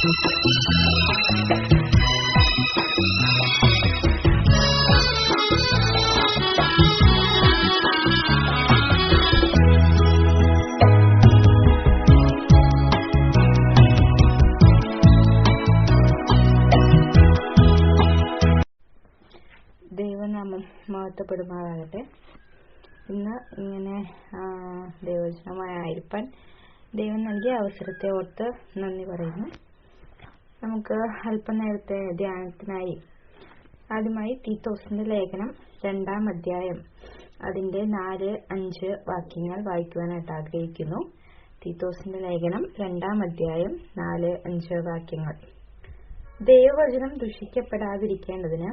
ദൈവനാമം മഹത്വപ്പെടുമാറാകട്ടെ. ഇന്ന് ഇങ്ങനെ ദൈവജനമായ ആയിരിക്കാൻ ദൈവം നൽകിയ അവസരത്തെ ഓർത്ത് നന്ദി പറയുന്നു. നമുക്ക് അല്പനേരത്തെ ധ്യാനത്തിനായി ആദ്യമായി തീത്തോസിന്റെ ലേഖനം രണ്ടാം അധ്യായം. അതിന്റെ നാല് അഞ്ച് വാക്യങ്ങൾ വായിക്കുവാനായിട്ട് ആഗ്രഹിക്കുന്നു. തീത്തോസിന്റെ ലേഖനം രണ്ടാം അധ്യായം നാല് അഞ്ച് വാക്യങ്ങൾ. ദൈവവചനം ദുഷിക്കപ്പെടാതിരിക്കേണ്ടതിന്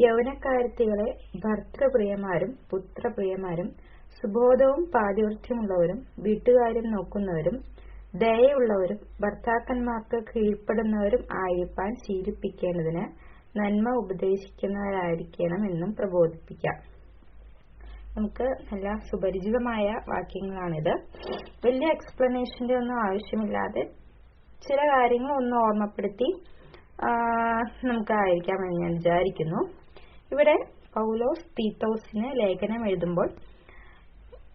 യൗവനക്കാരത്തികളെ ഭർത്തൃപ്രിയമാരും പുത്രപ്രിയമാരും സുബോധവും പാതിവൃത്യമുള്ളവരും വീട്ടുകാര്യം നോക്കുന്നവരും ദയയുള്ളവരും ഭർത്താക്കന്മാർക്ക് കീഴ്പ്പെടുന്നവരും ആയിരിക്കാൻ ശീലിപ്പിക്കേണ്ടതിന് നന്മ ഉപദേശിക്കുന്നവരായിരിക്കണം എന്നും പ്രബോധിപ്പിക്കാം. നമുക്ക് നല്ല സുപരിചിതമായ വാക്യങ്ങളാണിത്. വലിയ എക്സ്പ്ലനേഷന്റെ ഒന്നും ആവശ്യമില്ലാതെ ചില കാര്യങ്ങൾ ഒന്ന് ഓർമ്മപ്പെടുത്തി നമുക്കായിരിക്കാമെന്ന് ഞാൻ വിചാരിക്കുന്നു. ഇവിടെ പൗലോസ് തീത്തോസിന് ലേഖനം എഴുതുമ്പോൾ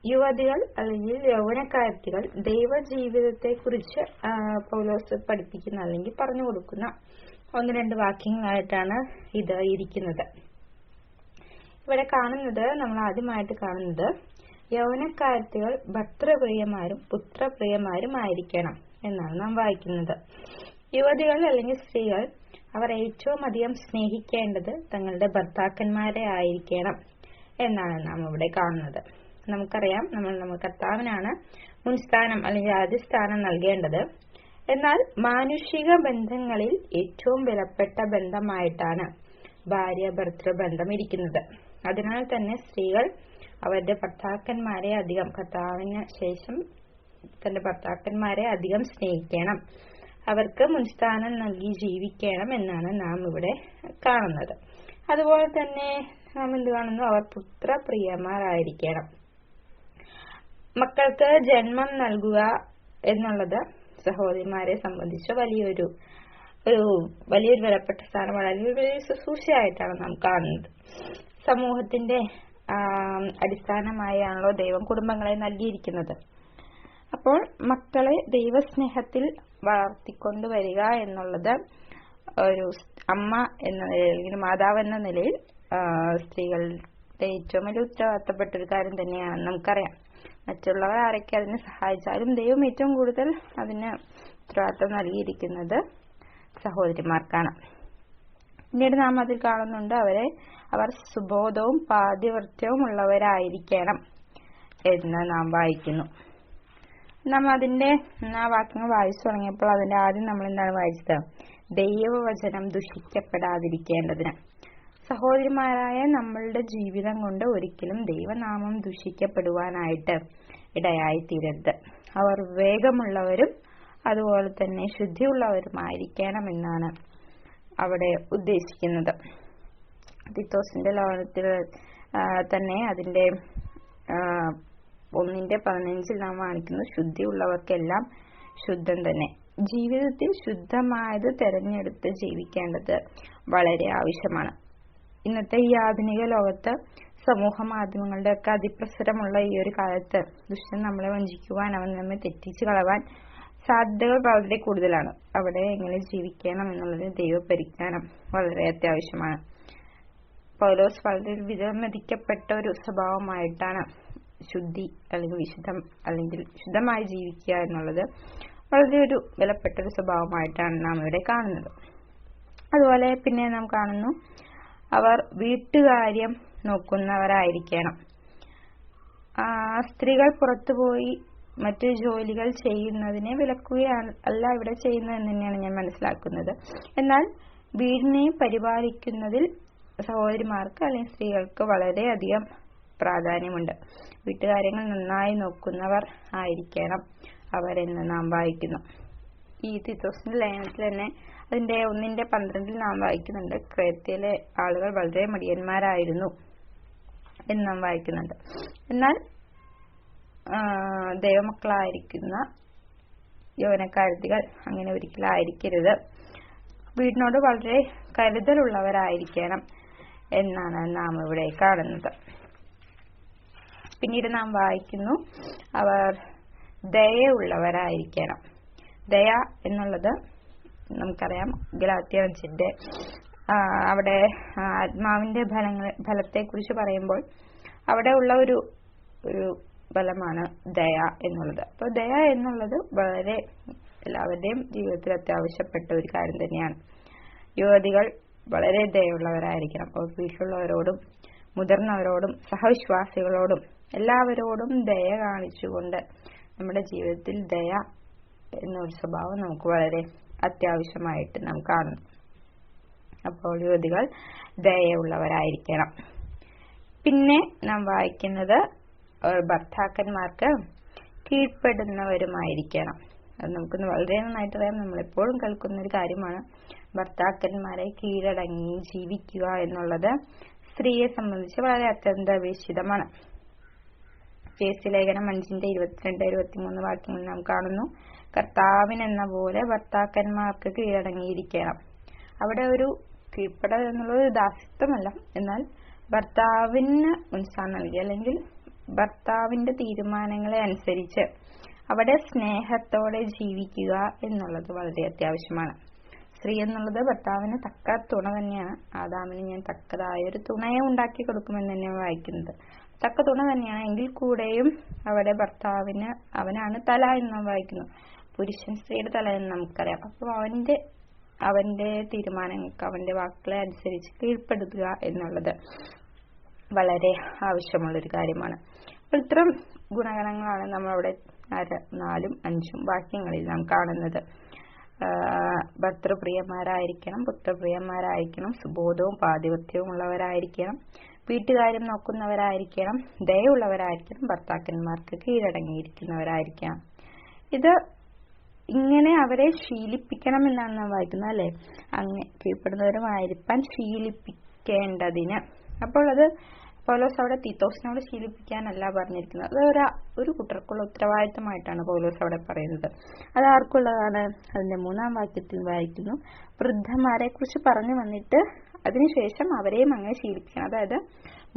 യുവതികൾ അല്ലെങ്കിൽ യൗവനക്കാരത്തികൾ ദൈവജീവിതത്തെക്കുറിച്ച് പൗലോസ് പഠിപ്പിക്കുന്ന അല്ലെങ്കിൽ പറഞ്ഞു കൊടുക്കുന്ന ഒന്ന് രണ്ട് വാക്യങ്ങളായിട്ടാണ് ഇത് ഇരിക്കുന്നത്. ഇവിടെ കാണുന്നത് നമ്മൾ ആദ്യമായിട്ട് കാണുന്നത് യൗവനക്കാരത്തികൾ ഭർത്തൃപ്രിയമാരും പുത്രപ്രിയമാരും ആയിരിക്കണം എന്നാണ് നാം വായിക്കുന്നത്. യുവതികൾ അല്ലെങ്കിൽ സ്ത്രീകൾ അവർ ഏറ്റവും അധികം സ്നേഹിക്കേണ്ടത് തങ്ങളുടെ ഭർത്താക്കന്മാരെ ആയിരിക്കണം എന്നാണ് നാം ഇവിടെ കാണുന്നത്. നമുക്കറിയാം. നമ്മൾ നമ്മുടെ കർത്താവിനാണ് മുൻസ്ഥാനം അല്ലെങ്കിൽ ആദ്യസ്ഥാനം നൽകേണ്ടത്. എന്നാൽ മാനുഷിക ബന്ധങ്ങളിൽ ഏറ്റവും വിലപ്പെട്ട ബന്ധമായിട്ടാണ് ഭാര്യ ഭർത്തൃ ബന്ധം ഇരിക്കുന്നത്. അതിനാൽ തന്നെ സ്ത്രീകൾ അവരുടെ ഭർത്താക്കന്മാരെ അധികം കർത്താവിന് ശേഷം തന്റെ ഭർത്താക്കന്മാരെ അധികം സ്നേഹിക്കണം. അവർക്ക് മുൻസ്ഥാനം നൽകി ജീവിക്കണം എന്നാണ് നാം ഇവിടെ കാണുന്നത്. അതുപോലെ തന്നെ നാം എന്ത് കാണുന്നു? അവർ പുത്രപ്രിയമാരായിരിക്കണം മക്കൾക്ക് ജന്മം നൽകുക എന്നുള്ളത് സഹോദരിമാരെ സംബന്ധിച്ച് വലിയൊരു ഒരു വലിയൊരു വിലപ്പെട്ട സ്ഥാനമാണ് അല്ലെങ്കിൽ വലിയൊരു ശുശ്രൂഷയായിട്ടാണ് നാം കാണുന്നത്. സമൂഹത്തിന്റെ അടിസ്ഥാനമായാണല്ലോ ദൈവം കുടുംബങ്ങളെ നൽകിയിരിക്കുന്നത്. അപ്പോൾ മക്കളെ ദൈവസ്നേഹത്തിൽ വളർത്തിക്കൊണ്ടുവരിക എന്നുള്ളത് ഒരു അമ്മ എന്ന നിലയിൽ അല്ലെങ്കിൽ മാതാവ് എന്ന നിലയിൽ സ്ത്രീകളുടെ ഏറ്റവും വലിയ ഉത്തരവാദിത്തപ്പെട്ട ഒരു കാര്യം തന്നെയാണെന്ന് നമുക്കറിയാം. മറ്റുള്ളവർ ആരൊക്കെ അതിനെ സഹായിച്ചാലും ദൈവം ഏറ്റവും കൂടുതൽ അതിന് ഉത്തരവാദിത്വം നൽകിയിരിക്കുന്നത് സഹോദരിമാർക്കാണ്. പിന്നീട് നാം അതിൽ കാണുന്നുണ്ട് അവരെ അവർ സുബോധവും പാതിവൃത്യവും ഉള്ളവരായിരിക്കണം എന്ന് നാം വായിക്കുന്നു. നാം അതിന്റെ ആ വാക്യങ്ങൾ വായിച്ചു തുടങ്ങിയപ്പോൾ അതിന്റെ ആദ്യം നമ്മൾ എന്താണ് വായിച്ചത്? ദൈവവചനം ദുഷിക്കപ്പെടാതിരിക്കേണ്ടതിന്. സഹോദരിമാരായ നമ്മളുടെ ജീവിതം കൊണ്ട് ഒരിക്കലും ദൈവനാമം ദുഷിക്കപ്പെടുവാനായിട്ട് ഇടയായി തീരരുത് അവർ വേഗമുള്ളവരും അതുപോലെ തന്നെ ശുദ്ധിയുള്ളവരുമായിരിക്കണം എന്നാണ് അവിടെ ഉദ്ദേശിക്കുന്നത്. തിത്തോസിന്റെ ലോകത്തിൽ തന്നെ അതിന്റെ ഒന്നിന്റെ പതിനഞ്ചിൽ നാം കാണിക്കുന്നു ശുദ്ധിയുള്ളവർക്കെല്ലാം ശുദ്ധം തന്നെ. ജീവിതത്തിൽ ശുദ്ധമായത് തെരഞ്ഞെടുത്ത് ജീവിക്കേണ്ടത് വളരെ ആവശ്യമാണ്. ഇന്നത്തെ ഈ ആധുനിക ലോകത്ത് സമൂഹ മാധ്യമങ്ങളുടെ ഒക്കെ അതിപ്രസരമുള്ള ഈ ഒരു കാലത്ത് ദുഷ്ടൻ നമ്മളെ വഞ്ചിക്കുവാൻ അവൻ നമ്മെ തെറ്റിച്ചു കളവാൻ സാധ്യതകൾ വളരെ കൂടുതലാണ്. അവിടെ എങ്ങനെ ജീവിക്കണം എന്നുള്ളത് ദൈവപരിജ്ഞാനം വളരെ അത്യാവശ്യമാണ്. പൗലോസ് വളരെ വിലമതിക്കപ്പെട്ട ഒരു സ്വഭാവമായിട്ടാണ് ശുദ്ധി അല്ലെങ്കിൽ വിശുദ്ധം അല്ലെങ്കിൽ ശുദ്ധമായി ജീവിക്കുക എന്നുള്ളത് വളരെ ഒരു വിലപ്പെട്ട ഒരു സ്വഭാവമായിട്ടാണ് നാം ഇവിടെ കാണുന്നത്. അതുപോലെ പിന്നെ നാം കാണുന്നു അവർ വീട്ടുകാര്യം നോക്കുന്നവരായിരിക്കണം. സ്ത്രീകൾ പുറത്തുപോയി മറ്റ് ജോലികൾ ചെയ്യുന്നതിനെ വിലക്കുകയാണ് അല്ല ഇവിടെ ചെയ്യുന്നതെന്ന് തന്നെയാണ് ഞാൻ മനസ്സിലാക്കുന്നത്. എന്നാൽ വീടിനെ പരിപാലിക്കുന്നതിൽ സഹോദരിമാർക്ക് അല്ലെങ്കിൽ സ്ത്രീകൾക്ക് വളരെയധികം പ്രാധാന്യമുണ്ട്. വീട്ടുകാര്യങ്ങൾ നന്നായി നോക്കുന്നവർ ആയിരിക്കണം അവരെന്ന് നാം വായിക്കുന്നു. ഈ തിത്തോസിന്റെ ലയനത്തിൽ തന്നെ അതിന്റെ ഒന്നിന്റെ പന്ത്രണ്ടിൽ നാം വായിക്കുന്നുണ്ട്. ക്രേത്യയിലെ ആളുകൾ വളരെ മടിയന്മാരായിരുന്നു. എന്ന് നാം വായിക്കുന്നുണ്ട്. എന്നാൽ ദൈവമക്കളായിരിക്കുന്ന യൗവനക്കാരുതികൾ അങ്ങനെ ഒരിക്കലായിരിക്കരുത് വീടിനോട് വളരെ കരുതലുള്ളവരായിരിക്കണം എന്നാണ് നാം ഇവിടെ കാണുന്നത്. പിന്നീട് നാം വായിക്കുന്നു അവർ ദയുള്ളവരായിരിക്കണം ദയ എന്നുള്ളത് നമുക്കറിയാം ഗലാത്യ അഞ്ചിന്റെ അവിടെ ആത്മാവിന്റെ ഫലങ്ങൾ ഫലത്തെ കുറിച്ച് പറയുമ്പോൾ അവിടെ ഉള്ള ഒരു ഒരു ഫലമാണ് ദയ എന്നുള്ളത്. അപ്പൊ ദയ എന്നുള്ളത് വളരെ എല്ലാവരുടെയും ജീവിതത്തിൽ അത്യാവശ്യപ്പെട്ട ഒരു കാര്യം തന്നെയാണ്. യുവതികൾ വളരെ ദയുള്ളവരായിരിക്കണം. വീട്ടിലുള്ളവരോടും മുതിർന്നവരോടും സഹവിശ്വാസികളോടും എല്ലാവരോടും ദയ കാണിച്ചുകൊണ്ട് നമ്മുടെ ജീവിതത്തിൽ ദയ എന്നൊരു സ്വഭാവം നമുക്ക് വളരെ അത്യാവശ്യമായിട്ട് നാം കാണുന്നു. അപ്പോൾ യുവതികൾ ദയുള്ളവരായിരിക്കണം പിന്നെ നാം വായിക്കുന്നത് ഭർത്താക്കന്മാർക്ക് കീഴ്പ്പെടുന്നവരുമായിരിക്കണം. അത് നമുക്ക് വളരെ നന്നായിട്ട് അറിയാം. നമ്മളെപ്പോഴും കേൾക്കുന്ന ഒരു കാര്യമാണ് ഭർത്താക്കന്മാരെ കീഴടങ്ങി ജീവിക്കുക എന്നുള്ളത്. സ്ത്രീയെ സംബന്ധിച്ച് വളരെ അത്യന്താപേക്ഷിതമാണ്. കേസ് ലേഖനം അഞ്ചിന്റെ ഇരുപത്തിരണ്ട് ഇരുപത്തിമൂന്ന് വാക്യങ്ങൾ നാം കാണുന്നു. കർത്താവിനെന്ന പോലെ ഭർത്താക്കന്മാർക്ക് കീഴടങ്ങിയിരിക്കണം. അവിടെ ഒരു കീഴ്പ്പെടൽ എന്നുള്ളത് ദാസ്യത്വമല്ല എന്നാൽ ഭർത്താവിന് ഉത്സാഹം നൽകി. അല്ലെങ്കിൽ ഭർത്താവിന്റെ തീരുമാനങ്ങളെ അനുസരിച്ച് അവിടെ സ്നേഹത്തോടെ ജീവിക്കുക എന്നുള്ളത് വളരെ അത്യാവശ്യമാണ്. സ്ത്രീ എന്നുള്ളത് ഭർത്താവിന് തക്ക തുണ തന്നെയാണ്. ആദാമിന് ഞാൻ തക്കതായ ഒരു തുണയെ ഉണ്ടാക്കി കൊടുക്കുമെന്ന് തന്നെ വായിക്കുന്നത്. തക്ക തുണ തന്നെയാണ്. എങ്കിൽ കൂടെയും അവിടെ ഭർത്താവിന് അവനാണ് തല എന്ന് വായിക്കുന്നു. പുരുഷൻ സ്ത്രീയുടെ തല എന്ന് നമുക്കറിയാം. അപ്പോൾ അവന്റെ അവന്റെ തീരുമാനങ്ങൾക്ക് അവന്റെ വാക്കുകളെ അനുസരിച്ച് കീഴ്പ്പെടുത്തുക എന്നുള്ളത് വളരെ ആവശ്യമുള്ള ഒരു കാര്യമാണ്. അപ്പോൾ ഇത്തരം ഗുണഗണങ്ങളാണ് നമ്മളവിടെ നാലും അഞ്ചും വാക്യങ്ങളിൽ നാം കാണുന്നത്. ഭർത്തൃപ്രിയന്മാരായിരിക്കണം പുത്രപ്രിയന്മാരായിരിക്കണം സുബോധവും പാതിപത്യവും ഉള്ളവരായിരിക്കണം വീട്ടുകാര്യം നോക്കുന്നവരായിരിക്കണം ദയുള്ളവരായിരിക്കണം ഭർത്താക്കന്മാർക്ക് കീഴടങ്ങിയിരിക്കുന്നവരായിരിക്കണം. ഇത് ഇങ്ങനെ അവരെ ശീലിപ്പിക്കണം എന്നാണ് നാം വായിക്കുന്നത് അല്ലെ? അങ്ങനെ കീഴ്പ്പെടുന്നവരുമായിരിക്കാൻ ശീലിപ്പിക്കേണ്ടതിന്. അപ്പോൾ അത് പൗലോസ് അവിടെ തീത്തോസിനോട് ശീലിപ്പിക്കാനല്ല പറഞ്ഞിരിക്കുന്നത്. അത് ഒരു ഒരു കുട്ടർക്കുള്ള ഉത്തരവാദിത്തമായിട്ടാണ് പൗലോസ് അവിടെ പറയുന്നത്. അത് ആർക്കുള്ളതാണ്? അതിന്റെ മൂന്നാം വാക്യത്തിൽ വായിക്കുന്നു. വൃദ്ധന്മാരെ കുറിച്ച് പറഞ്ഞു വന്നിട്ട് അതിനുശേഷം അവരെയും അങ്ങനെ ശീലിപ്പിക്കണം. അതായത്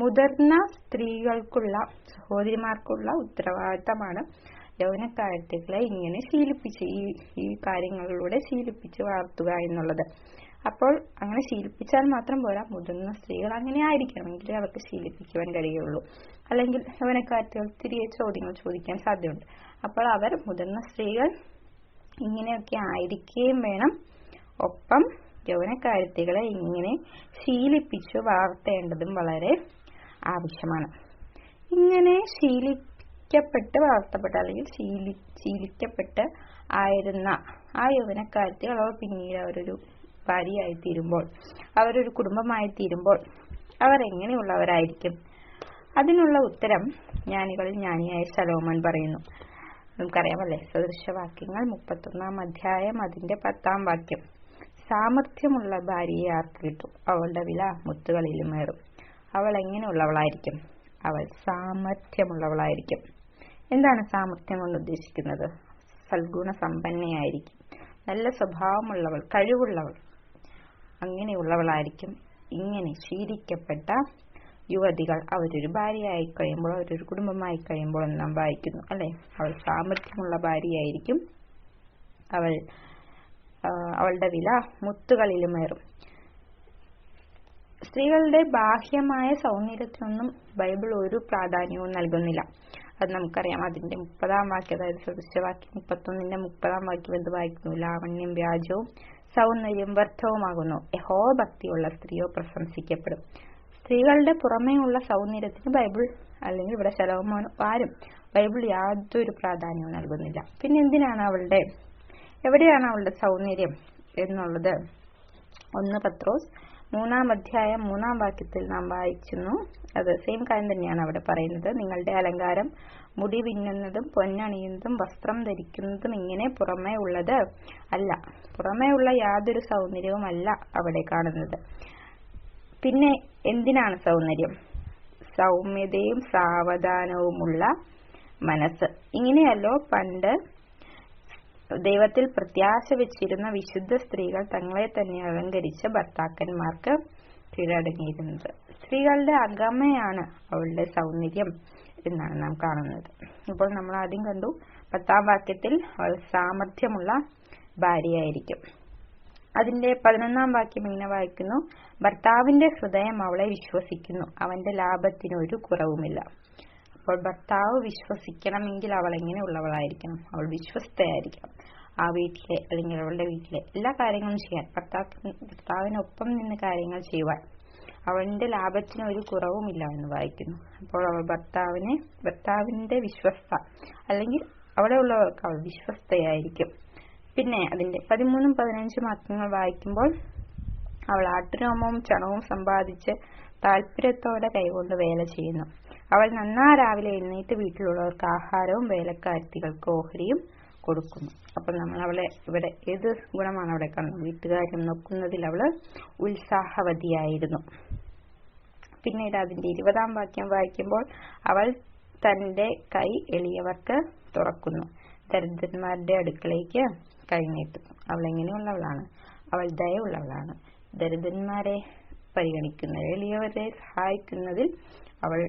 മുതിർന്ന സ്ത്രീകൾക്കുള്ള സഹോദരിമാർക്കുള്ള ഉത്തരവാദിത്തമാണ്. യൗവനക്കാരത്തികളെ ഇങ്ങനെ ശീലിപ്പിച്ച് ഈ ഈ കാര്യങ്ങളിലൂടെ ശീലിപ്പിച്ച് വളർത്തുക എന്നുള്ളത്. അപ്പോൾ അങ്ങനെ ശീലിപ്പിച്ചാൽ മാത്രം പോരാ. മുതിർന്ന സ്ത്രീകൾ അങ്ങനെ ആയിരിക്കണം എങ്കിലേ അവർക്ക് ശീലിപ്പിക്കുവാൻ കഴിയുള്ളൂ. അല്ലെങ്കിൽ യവനക്കാരികൾ തിരികെ ചോദ്യങ്ങൾ ചോദിക്കാൻ സാധ്യതയുണ്ട്. അപ്പോൾ അവർ മുതിർന്ന സ്ത്രീകൾ ഇങ്ങനെയൊക്കെ ആയിരിക്കുകയും വേണം. ഒപ്പം യൗവനക്കാരത്തികളെ ഇങ്ങനെ ശീലിപ്പിച്ചു വളർത്തേണ്ടതും വളരെ ആവശ്യമാണ്. ഇങ്ങനെ ശീലിക്കപ്പെട്ട് വളർത്തപ്പെട്ട അല്ലെങ്കിൽ ശീലി ശീലിക്കപ്പെട്ട് ആയിരുന്ന ആ യൗവനക്കാരത്തികൾ അവർ പിന്നീട് അവരൊരു ഭാര്യയായി തീരുമ്പോൾ അവരൊരു കുടുംബമായി തീരുമ്പോൾ അവർ എങ്ങനെയുള്ളവരായിരിക്കും? അതിനുള്ള ഉത്തരം ജ്ഞാനികളിൽ ജ്ഞാനിയായ സലോമൻ പറയുന്നു. നമുക്കറിയാമല്ലേ? സദൃശവാക്യങ്ങൾ മുപ്പത്തൊന്നാം അധ്യായം അതിന്റെ പത്താം വാക്യം. സാമർഥ്യമുള്ള ഭാര്യയെ ആർക്ക് കിട്ടും അവളുടെ വില മുത്തുകളിലും ഏറും. അവൾ എങ്ങനെയുള്ളവളായിരിക്കും? അവൾ സാമർഥ്യമുള്ളവളായിരിക്കും. എന്താണ് സാമർഥ്യം കൊണ്ട് ഉദ്ദേശിക്കുന്നത്? സൽഗുണ സമ്പന്നയായിരിക്കും. നല്ല സ്വഭാവമുള്ളവൾ കഴിവുള്ളവൾ. അങ്ങനെയുള്ളവളായിരിക്കും. ഇങ്ങനെ ശീലിക്കപ്പെട്ട യുവതികൾ അവരൊരു ഭാര്യയായി കഴിയുമ്പോൾ അവരൊരു കുടുംബമായി കഴിയുമ്പോൾ നാം വായിക്കുന്നു അല്ലെ? അവൾ സാമർഥ്യമുള്ള ഭാര്യയായിരിക്കും. അവൾ അവളുടെ വില മുത്തുകളിലുമേറും സ്ത്രീകളുടെ ബാഹ്യമായ സൗന്ദര്യത്തിനൊന്നും ബൈബിൾ ഒരു പ്രാധാന്യവും നൽകുന്നില്ല. അത് നമുക്കറിയാം. അതിന്റെ മുപ്പതാം വാക്യം അതായത് സദൃശവാക്യം മുപ്പത്തൊന്നിന്റെ മുപ്പതാം വാക്യം എന്ത് വായിക്കുന്നു? ലാവണ്യം വ്യാജവും സൗന്ദര്യം വ്യർത്ഥവുമാകുന്നു. യഹോ ഭക്തിയുള്ള സ്ത്രീയോ പ്രശംസിക്കപ്പെടും. സ്ത്രീകളുടെ പുറമേയുള്ള സൗന്ദര്യത്തിന് ബൈബിൾ അല്ലെങ്കിൽ ഇവിടെ ശലോമോൻ ആരും ബൈബിൾ യാതൊരു പ്രാധാന്യവും നൽകുന്നില്ല. പിന്നെ എന്തിനാണ് അവളുടെ എവിടെയാണ് അവളുടെ സൗന്ദര്യം എന്നുള്ളത്? ഒന്ന് പത്രോസ് മൂന്നാം അധ്യായം മൂന്നാം വാക്യത്തിൽ നാം വായിക്കുന്നു. അത് സെയിം കാര്യം തന്നെയാണ് അവിടെ പറയുന്നത്. നിങ്ങളുടെ അലങ്കാരം മുടി പിന്നുന്നതും പൊന്നണിയുന്നതും വസ്ത്രം ധരിക്കുന്നതും ഇങ്ങനെ പുറമേ ഉള്ളത് അല്ല. പുറമേ ഉള്ള യാതൊരു സൗന്ദര്യവും അല്ല അവിടെ കാണുന്നത്. പിന്നെ എന്തിനാണ് സൗന്ദര്യം? സൗമ്യതയും സാവധാനവുമുള്ള മനസ്സ്. ഇങ്ങനെയല്ലോ പണ്ട് ദൈവത്തിൽ പ്രത്യാശ വെച്ചിരുന്ന വിശുദ്ധ സ്ത്രീകൾ തങ്ങളെ തന്നെ അലങ്കരിച്ച ഭർത്താക്കന്മാർക്ക് കീഴടങ്ങിയിരുന്നത്. സ്ത്രീകളുടെ അകമയാണ് അവളുടെ സൗന്ദര്യം എന്നാണ് നാം കാണുന്നത്. ഇപ്പോൾ നമ്മൾ ആദ്യം കണ്ടു പത്താം വാക്യത്തിൽ അവൾ സാമർഥ്യമുള്ള ഭാര്യയായിരിക്കും. അതിന്റെ പതിനൊന്നാം വാക്യം ഇങ്ങനെ വായിക്കുന്നു ഭർത്താവിന്റെ ഹൃദയം അവളെ വിശ്വസിക്കുന്നു അവന്റെ ലാഭത്തിന് ഒരു കുറവുമില്ല. അപ്പോൾ ഭർത്താവ് വിശ്വസിക്കണമെങ്കിൽ അവൾ എങ്ങനെയുള്ളവളായിരിക്കണം അവൾ വിശ്വസ്തയായിരിക്കണം. ആ വീട്ടിലെ അല്ലെങ്കിൽ അവളുടെ വീട്ടിലെ എല്ലാ കാര്യങ്ങളും ചെയ്യാൻ ഭർത്താവ് ഭർത്താവിനൊപ്പം നിന്ന് കാര്യങ്ങൾ ചെയ്യുവാൻ അവന്റെ ലാഭത്തിന് ഒരു കുറവുമില്ല എന്ന് വായിക്കുന്നു. അപ്പോൾ അവൾ ഭർത്താവിനെ ഭർത്താവിന്റെ വിശ്വസ്ത അല്ലെങ്കിൽ അവിടെ ഉള്ളവർക്ക് അവൾ വിശ്വസ്തയായിരിക്കും. പിന്നെ അതിന്റെ പതിമൂന്നും പതിനഞ്ചും വാക്യങ്ങൾ വായിക്കുമ്പോൾ അവൾ ആട്ടുരോമവും ചണവും സമ്പാദിച്ച് താല്പര്യത്തോടെ കൈകൊണ്ട് വേല ചെയ്യുന്നു. അവൾ നന്നാ രാവിലെ എഴുന്നേറ്റ് വീട്ടിലുള്ളവർക്ക് ആഹാരവും വേലക്കാരത്തികൾക്ക് ഓഹരിയും കൊടുക്കുന്നു. അപ്പൊ നമ്മൾ അവളെ ഇവിടെ ഏത് ഗുണമാണ് അവിടെ കാണുന്നത്? വീട്ടുകാര്യം നോക്കുന്നതിൽ അവൾ ഉത്സാഹവതിയായിരുന്നു. പിന്നീട് അതിന്റെ ഇരുപതാം വാക്യം വായിക്കുമ്പോൾ അവൾ തന്റെ കൈ എളിയവർക്ക് തുറക്കുന്നു. ദരിദ്രന്മാരുടെ അടുക്കളയ്ക്ക് കൈനീട്ടുന്നു അവൾ എങ്ങനെയുള്ളവളാണ്? അവൾ ദയുള്ളവളാണ് ദരിദ്രന്മാരെ പരിഗണിക്കുന്ന എളിയവരെ സഹായിക്കുന്നതിൽ അവൾ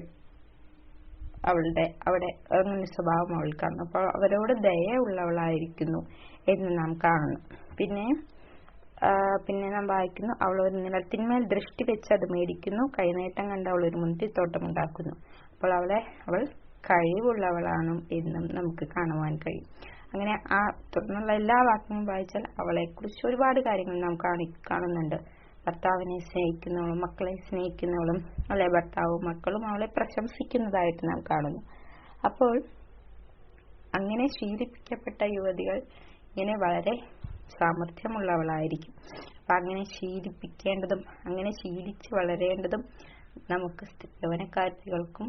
അവളുടെ അവിടെ അങ്ങനെ സ്വഭാവം അവൾക്കാണ്. അപ്പോൾ അവരോട് ദയുള്ളവളായിരിക്കുന്നു എന്ന് നാം കാണുന്നു. പിന്നെ പിന്നെ നാം വായിക്കുന്നു അവൾ ഒരു നിലത്തിന്മേൽ ദൃഷ്ടി വെച്ച് അത് മേടിക്കുന്നു കൈനേട്ടം കണ്ട് അവൾ ഒരു മുന്തിരിത്തോട്ടം ഉണ്ടാക്കുന്നു. അപ്പോൾ അവളെ അവൾ കഴിവുള്ളവളാണ് എന്നും നമുക്ക് കാണുവാൻ കഴിയും. അങ്ങനെ ആ തുടർന്നുള്ള എല്ലാ വാക്യങ്ങളും വായിച്ചാൽ അവളെക്കുറിച്ച് ഒരുപാട് കാര്യങ്ങൾ നാം കാണി കാണുന്നുണ്ട്. ഭർത്താവിനെ സ്നേഹിക്കുന്നവളും മക്കളെ സ്നേഹിക്കുന്നവളും അല്ലെ ഭർത്താവും മക്കളും അവളെ പ്രശംസിക്കുന്നതായിട്ട് നാം കാണുന്നു. അപ്പോൾ അങ്ങനെ ശീലിപ്പിക്കപ്പെട്ട യുവതികൾ ഇങ്ങനെ വളരെ സാമർഥ്യമുള്ളവളായിരിക്കും. അപ്പൊ അങ്ങനെ ശീലിപ്പിക്കേണ്ടതും അങ്ങനെ ശീലിച്ച് വളരേണ്ടതും നമുക്ക് യവനക്കാരികൾക്കും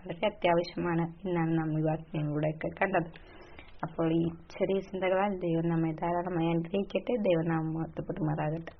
വളരെ അത്യാവശ്യമാണ് എന്നാണ് നാം ഈ വാക്യങ്ങളിലൂടെയൊക്കെ കണ്ടത്. അപ്പോൾ ഈ ചെറിയ ചിന്തകളാൽ ദൈവം നമ്മെ ധാരാളമായി അനുഗ്രഹിക്കട്ടെ. ദൈവം നാം മഹത്വപ്പെടുമാറാകട്ടെ.